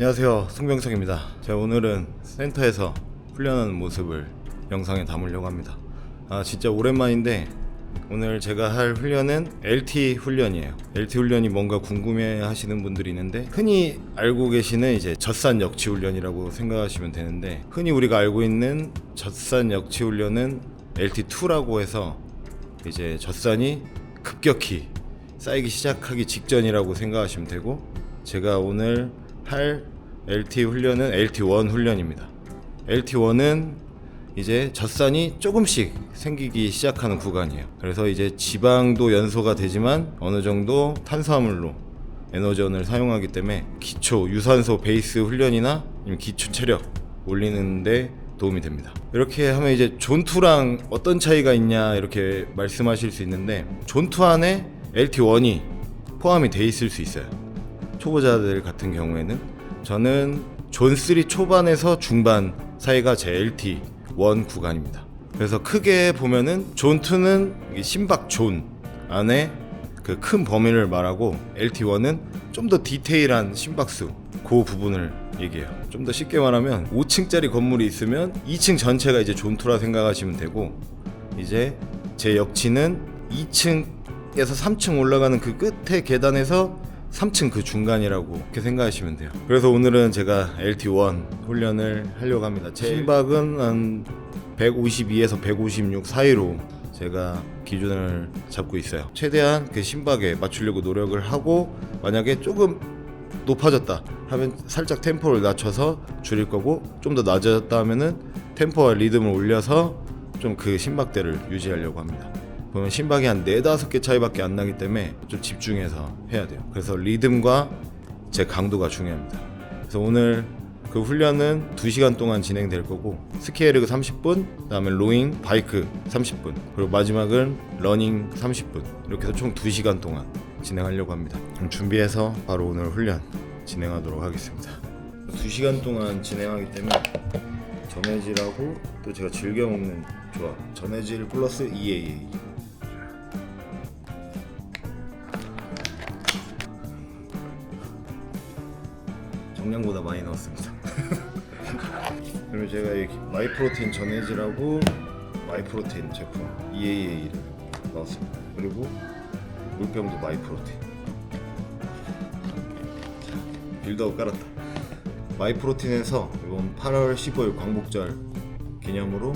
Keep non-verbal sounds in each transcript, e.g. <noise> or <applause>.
안녕하세요. 송병석입니다. 제가 오늘은 센터에서 훈련하는 모습을 영상에 담으려고 합니다. 아 진짜 오랜만인데 오늘 제가 할 훈련은 LT 훈련이에요. LT 훈련이 뭔가 궁금해 하시는 분들이 있는데 흔히 알고 계시는 이제 젖산 역치 훈련이라고 생각하시면 되는데 흔히 우리가 알고 있는 젖산 역치 훈련은 LT2라고 해서 이제 젖산이 급격히 쌓이기 시작하기 직전이라고 생각하시면 되고 제가 오늘 할 LT 훈련은 LT1 훈련입니다. LT1은 이제 젖산이 조금씩 생기기 시작하는 구간이에요. 그래서 이제 지방도 연소가 되지만 어느 정도 탄수화물로 에너전을 사용하기 때문에 기초 유산소 베이스 훈련이나 기초 체력 올리는데 도움이 됩니다. 이렇게 하면 이제 존투랑 어떤 차이가 있냐 이렇게 말씀하실 수 있는데 존투 안에 LT1이 포함이 돼 있을 수 있어요. 초보자들 같은 경우에는 저는 존3 초반에서 중반 사이가 제 LT1 구간입니다. 그래서 크게 보면은 존2는 심박 존 안에 그 큰 범위를 말하고 LT1은 좀 더 디테일한 심박수 그 부분을 얘기해요. 좀 더 쉽게 말하면 5층짜리 건물이 있으면 2층 전체가 이제 존투라 생각하시면 되고 이제 제 역치는 2층에서 3층 올라가는 그 끝에 계단에서 3층 그 중간이라고 그렇게 생각하시면 돼요. 그래서 오늘은 제가 LT1 훈련을 하려고 합니다. 제 심박은 한 152에서 156 사이로 제가 기준을 잡고 있어요. 최대한 그 심박에 맞추려고 노력을 하고 만약에 조금 높아졌다 하면 살짝 템포를 낮춰서 줄일 거고 좀 더 낮아졌다 하면은 템포와 리듬을 올려서 좀 그 심박대를 유지하려고 합니다. 보면 심박이 한 4, 5개 차이밖에 안 나기 때문에 좀 집중해서 해야 돼요. 그래서 리듬과 제 강도가 중요합니다. 그래서 오늘 그 훈련은 2시간 동안 진행될 거고 스키에르그 30분, 그다음에 로잉, 바이크 30분, 그리고 마지막은 러닝 30분. 이렇게 해서 총 2시간 동안 진행하려고 합니다. 준비해서 바로 오늘 훈련 진행하도록 하겠습니다. 2시간 동안 진행하기 때문에 전해질하고 또 제가 즐겨 먹는 조합 전해질 플러스 EAA 정량보다 많이 넣었습니다. <laughs> 그리고 제가 이 마이프로틴 전해질하고 마이프로틴 제품 EAA를 넣었습니다. 그리고 물병도 마이프로틴. 자, 빌드업 깔았다. 마이프로틴에서 이번 8월 15일 광복절 기념으로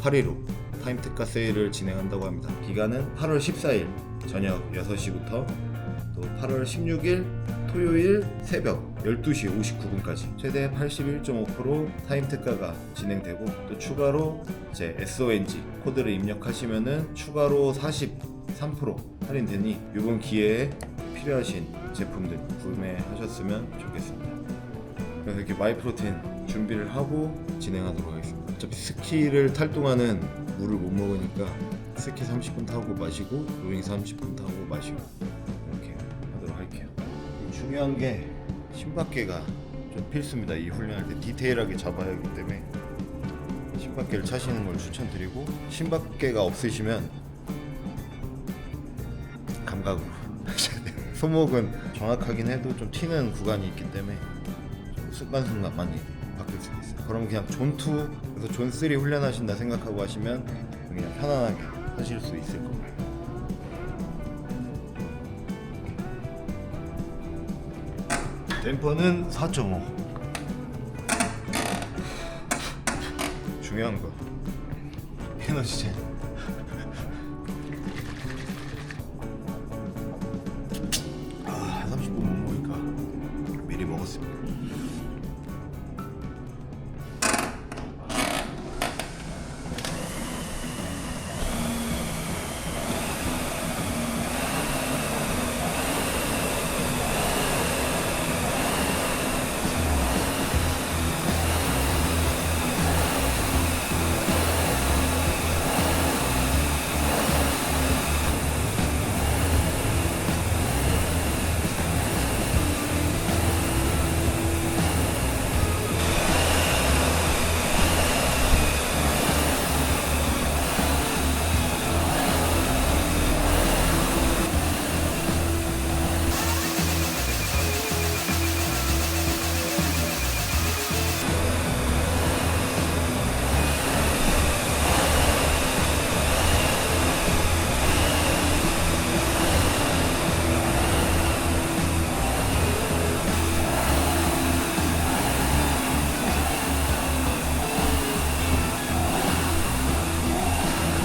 8.15 타임 특가 세일을 진행한다고 합니다. 기간은 8월 14일 저녁 6시부터 또 8월 16일 토요일 새벽 12시 59분까지 최대 81.5% 타임 특가가 진행되고 또 추가로 이제 SONG 코드를 입력하시면은 추가로 43% 할인되니 이번 기회에 필요하신 제품들 구매하셨으면 좋겠습니다. 그래서 이렇게 마이프로틴 준비를 하고 진행하도록 하겠습니다. 어차피 스키를 탈 동안은 물을 못 먹으니까 스키 30분 타고 마시고 로잉 30분 타고 마시고 이렇게 하도록 할게요. 중요한 게 심박계가 좀 필수입니다. 이 훈련할 때 디테일하게 잡아야 하기 때문에 심박계를 차시는 걸 추천드리고 심박계가 없으시면 감각으로. 손목은 <laughs> 정확하긴 해도 좀 튀는 구간이 있기 때문에 좀 순간순간 많이 바뀔 수도 있어요. 그럼 그냥 존2 그래서 존3 훈련하신다 생각하고 하시면 그냥 편안하게 하실 수 있을 겁니다. 댐퍼는 4.5 중요한 거. 에너지제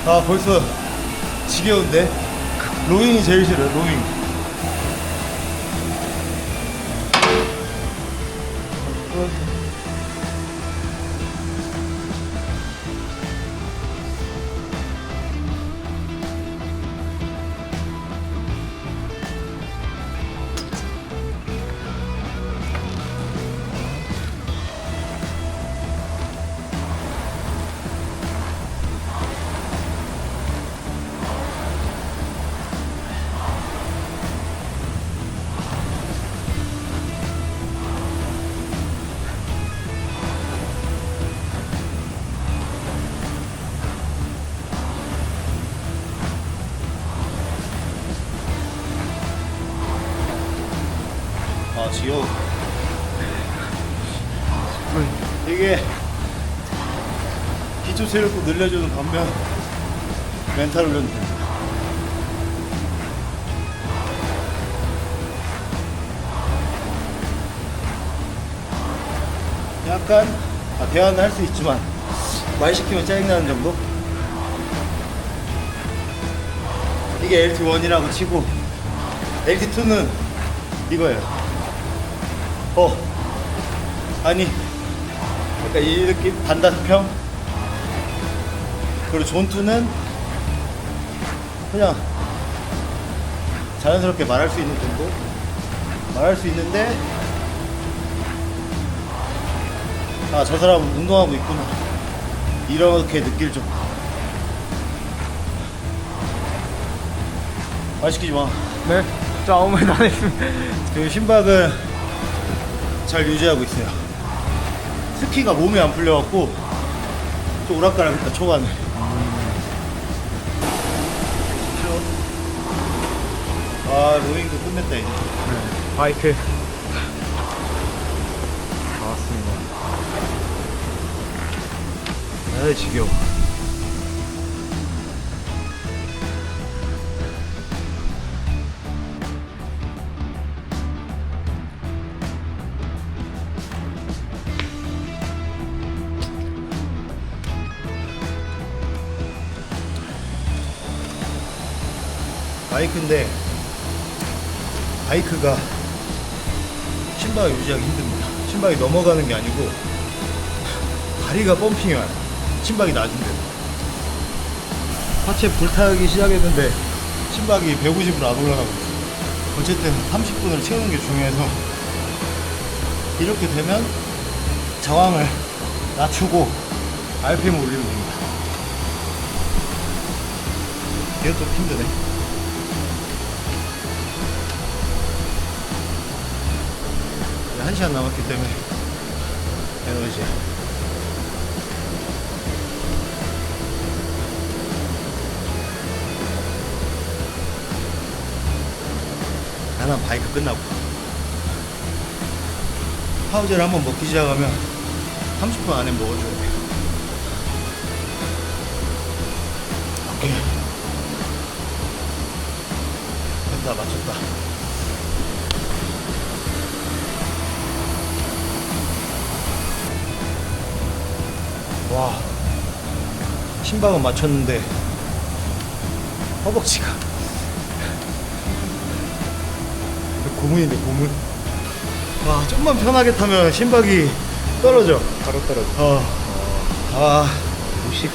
아 벌써 지겨운데? 로잉이 제일 싫어요 로잉. 아 기초 체력도 늘려주는 반면 멘탈 훈련도 됩니다 약간 아, 대화는 할 수 있지만 말 시키면 짜증나는 정도? 이게 LT1이라고 치고 LT2는 이거예요. 어. 아니 약간 이 느낌? 반다수평 그리고 존투는 그냥 자연스럽게 말할 수 있는 정도 말할 수 있는데 아 저 사람 운동하고 있구나 이렇게 느낄 정도 말 시키지 마 네, 저 아무 말도 안 했습니다. <laughs> 그 신박은 잘 유지하고 있어요. 스키가 몸이 안 풀려갖고 좀 오락가락했다 초반에. 아 로잉도 끝냈다 이제. 바이크. 다 왔습니다. 아 지겨워. 바이크인데 바이크가 신박을 유지하기 힘듭니다. 신박이 넘어가는 게 아니고 다리가 펌핑이 와요. 신박이 낮은데. 하체 불타기 시작했는데 신박이 150으로 안 올라가고 있어요. 어쨌든 30분을 채우는 게 중요해서 이렇게 되면 저항을 낮추고 RPM 올리면 됩니다. 이게 좀 힘드네. 한 시간 남았기 때문에 에너지. 나는 바이크 끝나고 파우제를 한번 먹기 시작하면 30분 안에 먹어줘야 돼. 오케이. 됐다, 맞췄다. 와. 신박은 맞췄는데 허벅지가 고문인데 고문 와 좀만 편하게 타면 심박이 떨어져 바로 떨어져. 어. 아 50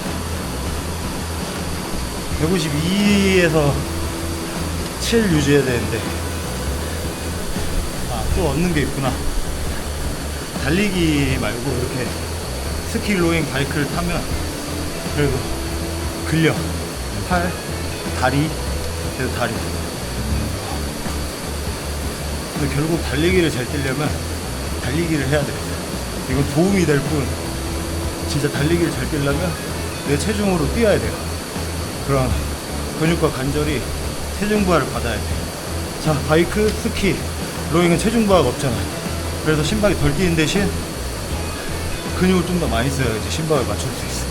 152에서 7 유지해야 되는데 아 또 얻는 게 있구나 달리기 말고 이렇게 스키 로잉 바이크를 타면 그래도 근력 팔 다리 그래도 다리 근데 결국 달리기를 잘 뛰려면 달리기를 해야 돼. 이건 도움이 될 뿐, 진짜 달리기를 잘 뛰려면 내 체중으로 뛰어야 돼요. 그런 근육과 관절이 체중 부하를 받아야 돼. 자, 바이크, 스키, 로잉은 체중 부하가 없잖아. 그래서 심박이 덜 뛰는 대신 근육을 좀 더 많이 써야지 심박을 맞출 수 있어.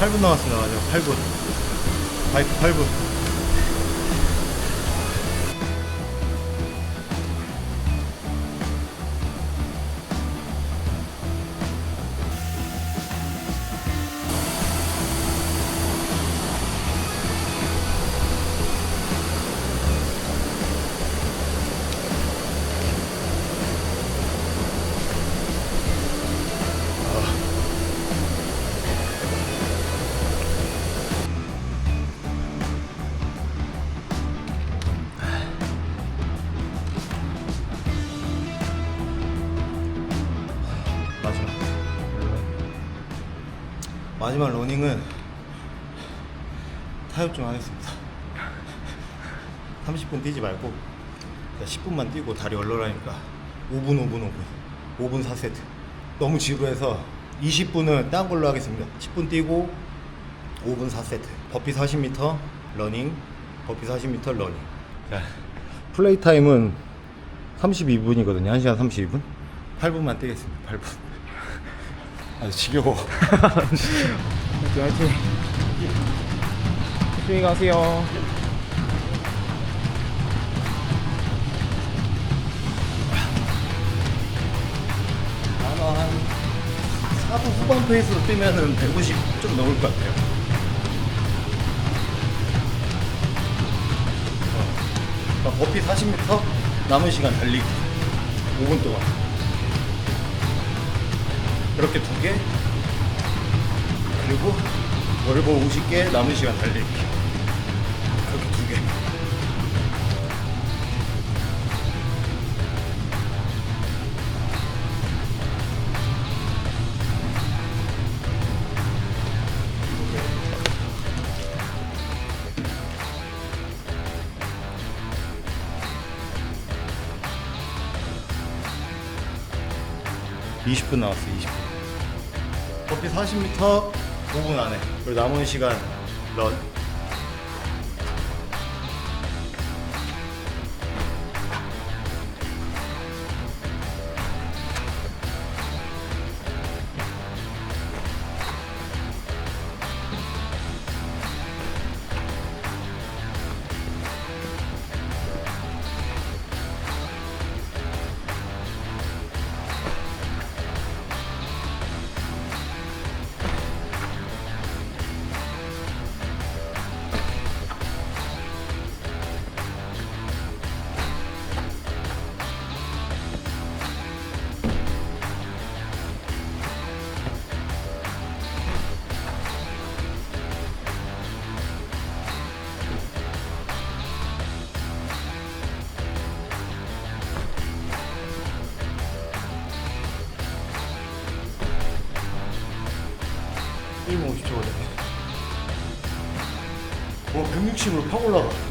8분 남았습니다. 마지막 8분. 바이크 8분. 마지막 러닝은 타협 좀 하겠습니다. 30분 뛰지 말고 10분만 뛰고 다리 얼얼하니까 5분, 5분, 5분. 5분 4세트. 너무 지루해서 20분은 딴 걸로 하겠습니다. 10분 뛰고 5분 4세트. 버피 40m 러닝, 버피 40m 러닝. 자, 플레이 타임은 32분이거든요. 1시간 32분. 8분만 뛰겠습니다. 8분. 아, 지겨워. 화이팅 화이팅 조심히 가세요 아마 한 4분 후반 페이스로 뛰면은 150 좀 넘을 것 같아요. 어. 버피 40m 남은 시간 달리기 5분 동안 그렇게 두 개? 그리고 월보 50개 남은 시간 달리기. 그렇게 두 개. (20분) 남았어요 (20분) 커피 40m 5분 안에 그리고 남은 시간 런 60으로 팍 올라가.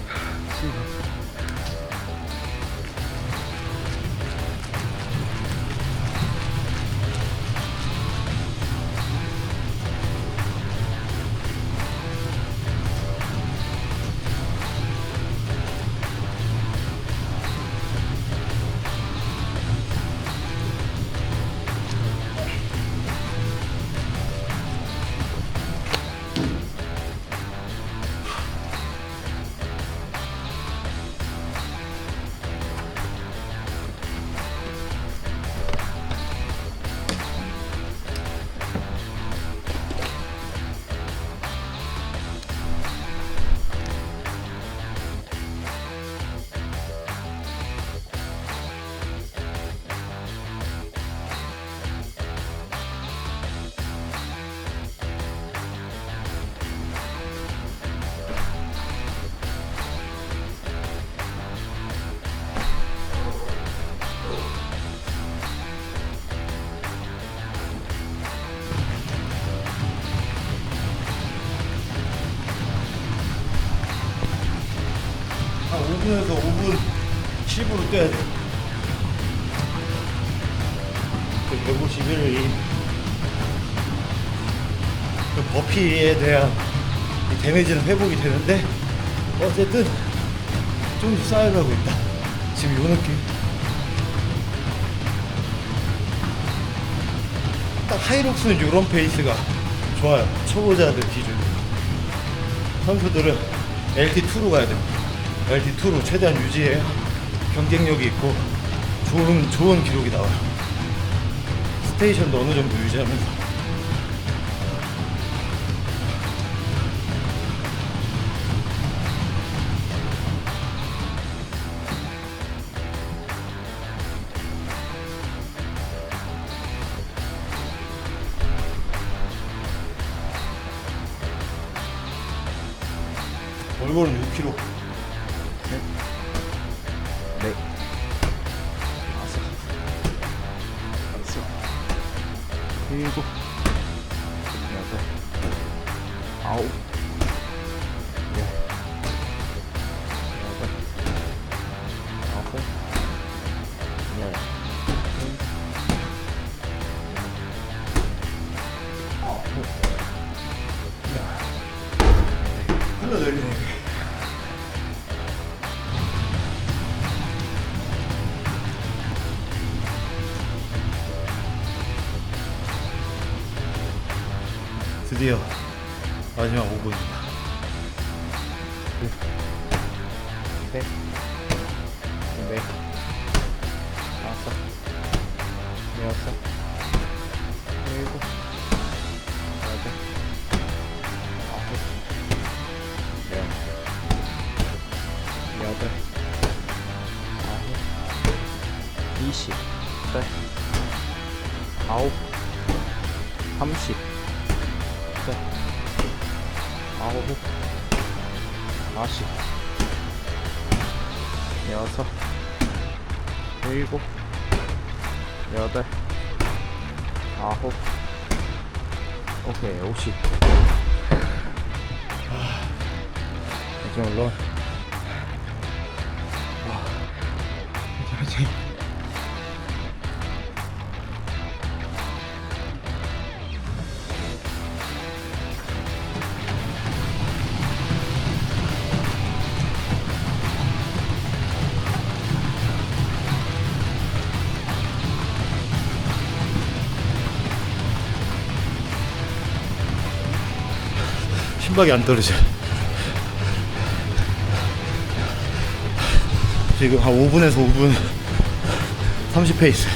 한 5분에서 5분 10으로 뛰어야 돼. 그 151이 그 버피에 대한 이 데미지는 회복이 되는데 어쨌든 좀 쌓여가고 있다. 지금 요 느낌. 딱 하이록스는 요런 페이스가 좋아요. 초보자들 기준. 선수들은 LT2로 가야 됩니다. LT2로 최대한 유지해야 경쟁력이 있고 좋은 좋은 기록이 나와요. 스테이션도 어느 정도 유지하면서 얼굴은 6kg. 아 <laughs> 화이팅. 심박이 안 떨어져. 지금 한 5분에서 5분 30 페이스.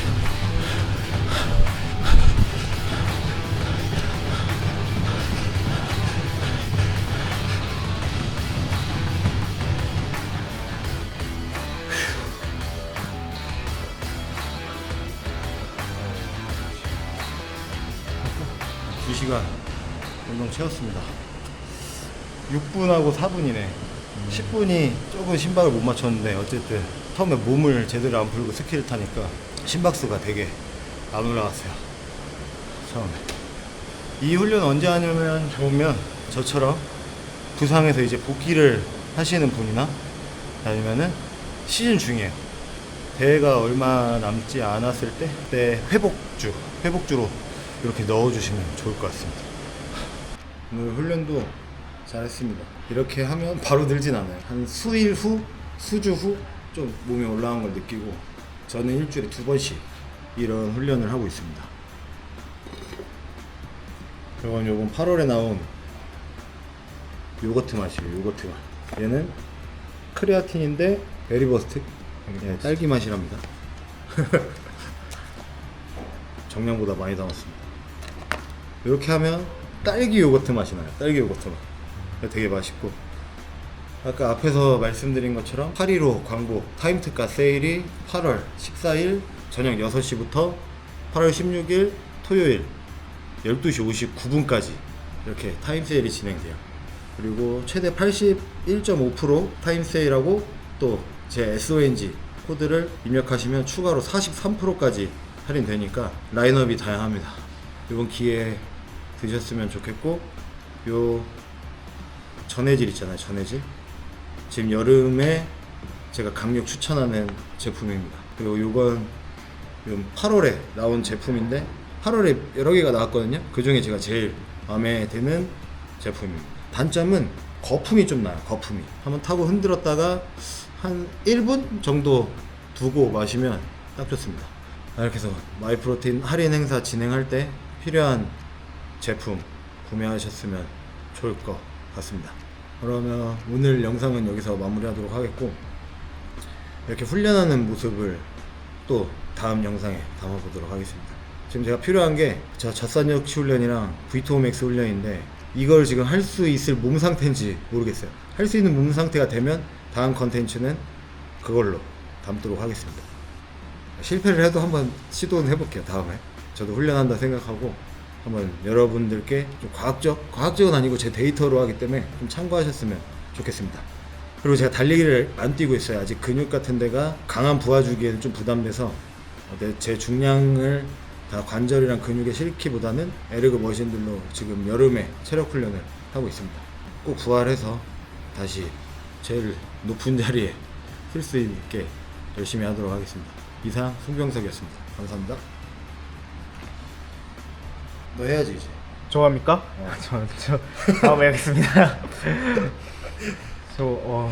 두 시간 운동 채웠습니다. 6분하고 4분이네. 10분이 조금 심박을 못 맞췄는데 어쨌든 처음에 몸을 제대로 안 풀고 스키를 타니까 심박수가 되게 안 올라갔어요. 처음에. 이 훈련 언제 하냐면 좋으면 저처럼 부상해서 이제 복귀를 하시는 분이나 아니면은 시즌 중이에요. 대회가 얼마 남지 않았을 때 그때 회복주, 회복주로 이렇게 넣어주시면 좋을 것 같습니다. 오늘 훈련도 잘했습니다. 이렇게 하면 바로 늘진 않아요. 한 수일 후, 수주 후 좀 몸이 올라온 걸 느끼고 저는 일주일에 두 번씩 이런 훈련을 하고 있습니다. 그리고 요번 8월에 나온 요거트 맛이에요. 요거트 맛. 얘는 크레아틴인데 베리버스트 예, 딸기 맛이랍니다. <laughs> 정량보다 많이 담았습니다. 이렇게 하면 딸기 요거트 맛이 나요. 딸기 요거트 맛. 되게 맛있고. 아까 앞에서 말씀드린 것처럼 8.15 광고 타임특가 세일이 8월 14일 저녁 6시부터 8월 16일 토요일 12시 59분까지 이렇게 타임 세일이 진행돼요. 그리고 최대 81.5% 타임 세일하고 또 제 SONG 코드를 입력하시면 추가로 43%까지 할인되니까 라인업이 다양합니다. 이번 기회에 드셨으면 좋겠고 요 전해질 있잖아요 전해질 지금 여름에 제가 강력 추천하는 제품입니다. 그리고 요 8월에 나온 제품인데 8월에 여러 개가 나왔거든요. 그 중에 제가 제일 마음에 드는 제품입니다. 단점은 거품이 좀 나요 거품이. 한번 타고 흔들었다가 한 1분 정도 두고 마시면 딱 좋습니다. 아, 이렇게 해서 마이프로틴 할인 행사 진행할 때 필요한 제품 구매하셨으면 좋을 것 같습니다. 그러면 오늘 영상은 여기서 마무리하도록 하겠고 이렇게 훈련하는 모습을 또 다음 영상에 담아보도록 하겠습니다. 지금 제가 필요한 게저 젖산역치 훈련이랑 V2MX 훈련인데 이걸 지금 할 수 있을 몸 상태인지 모르겠어요. 할 수 있는 몸 상태가 되면 다음 컨텐츠는 그걸로 담도록 하겠습니다. 실패를 해도 한번 시도는 해볼게요. 다음에 저도 훈련한다 생각하고 한번 여러분들께 좀 과학적, 과학적은 아니고 제 데이터로 하기 때문에 좀 참고하셨으면 좋겠습니다. 그리고 제가 달리기를 안 뛰고 있어요. 아직 근육 같은 데가 강한 부하 주기에는 좀 부담돼서 어, 내- 제 중량을 다 관절이랑 근육에 실기보다는 에르그 머신들로 지금 여름에 체력 훈련을 하고 있습니다. 꼭 부활해서 다시 제일 높은 자리에 쓸 수 있게 열심히 하도록 하겠습니다. 이상 송병석이었습니다. 감사합니다. 너 해야지 이제. 좋아합니까? <laughs> 저, 저 다음에 하겠습니다. <laughs> 저 어,